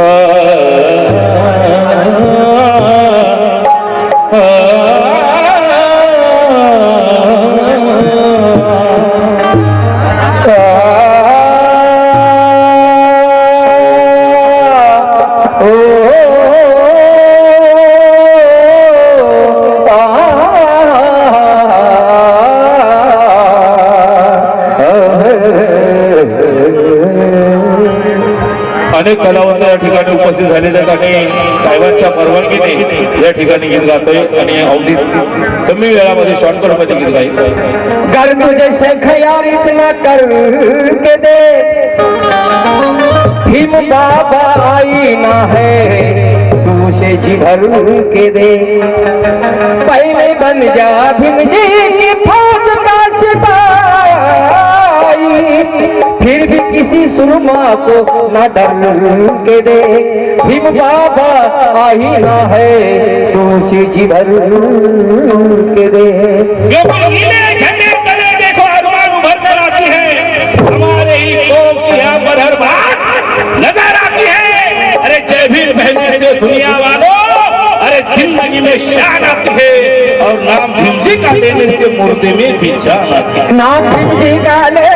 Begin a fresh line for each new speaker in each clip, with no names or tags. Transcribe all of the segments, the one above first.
Oh अनेक कलावंत उपस्थित झालेल्या आणि साहेबांच्या गीत गातोय आणि अवधीत कमी वेळामध्ये शॉर्टकट मध्ये गीत गाईल.
कर मुझे शेख यार भीम बाबा आईना है तू उसे जी भर के दे. पहले बन जा भीम जी की फौज फिर भी किसी सुरमा को न डर के दे। भीम बाबा आईना है तो उसे जी भर के दे।
जो झंडे तले देखो अरमान उभर कर आती है। हमारे ही लोग की यहाँ पर हर बात नज़र आती है। अरे जय भीम कहने से दुनिया वालों अरे ज़िंदगी में शान आती है। और नाम भीम जी का लेने से मुर्दे में भी जान आती है।
नाम जी का
से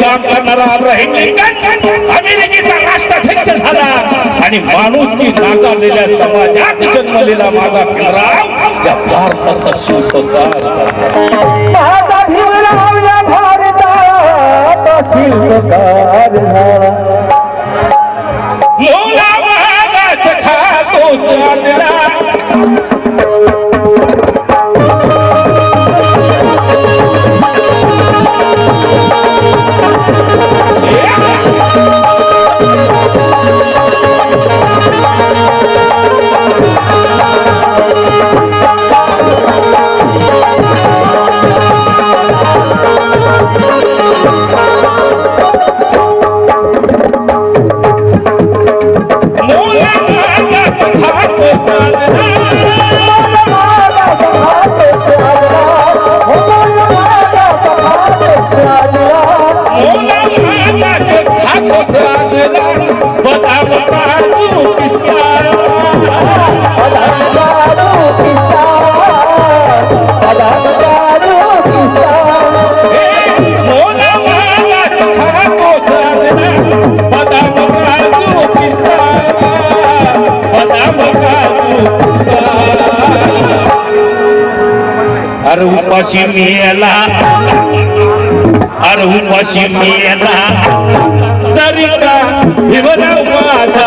काम करणारा अब्राहिम लिंकन अमेरिकेचा राष्ट्राध्यक्ष झाला. आणि माणूस की नाकारलेल्या समाजात जन्मलेला माझा भीमराव या भारताचा शिल्पकार
माझा भीमराव या भारताचा शिल्पकार
मोला महागाच खातो साजरा अरे उपाशी मेला अरे उपाशी मेला. सरिता हिवरा माझा.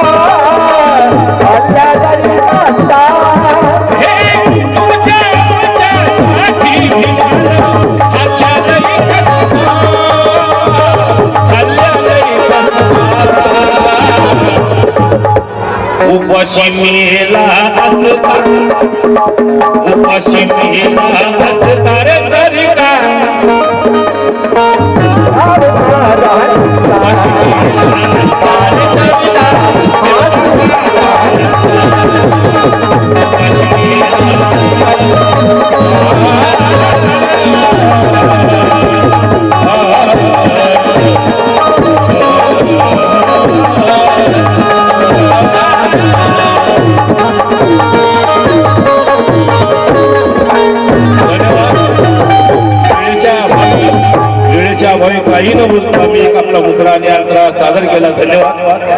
उपाशी मेला असता उपाशी मेला असता केला धन्यवाद